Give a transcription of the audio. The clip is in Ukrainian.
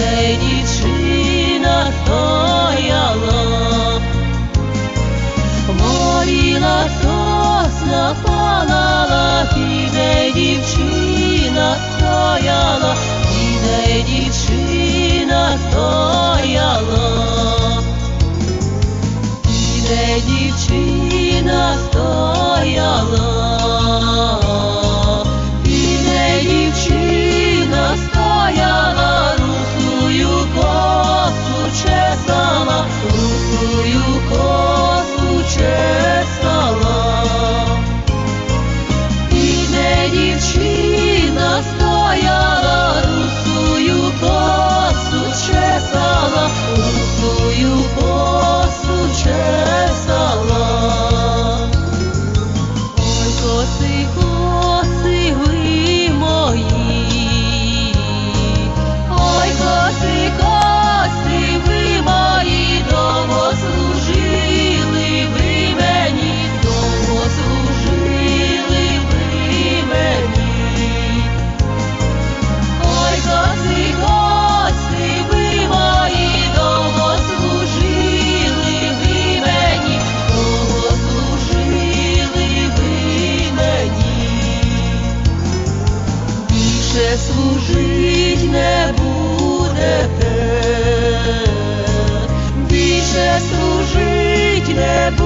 де дівчина стояла, горіла сосна, палала, і де дівчина стояла, і де дівчина стояла, і де дівчина стояла. there's no більше служить не будете, більше служить не будете.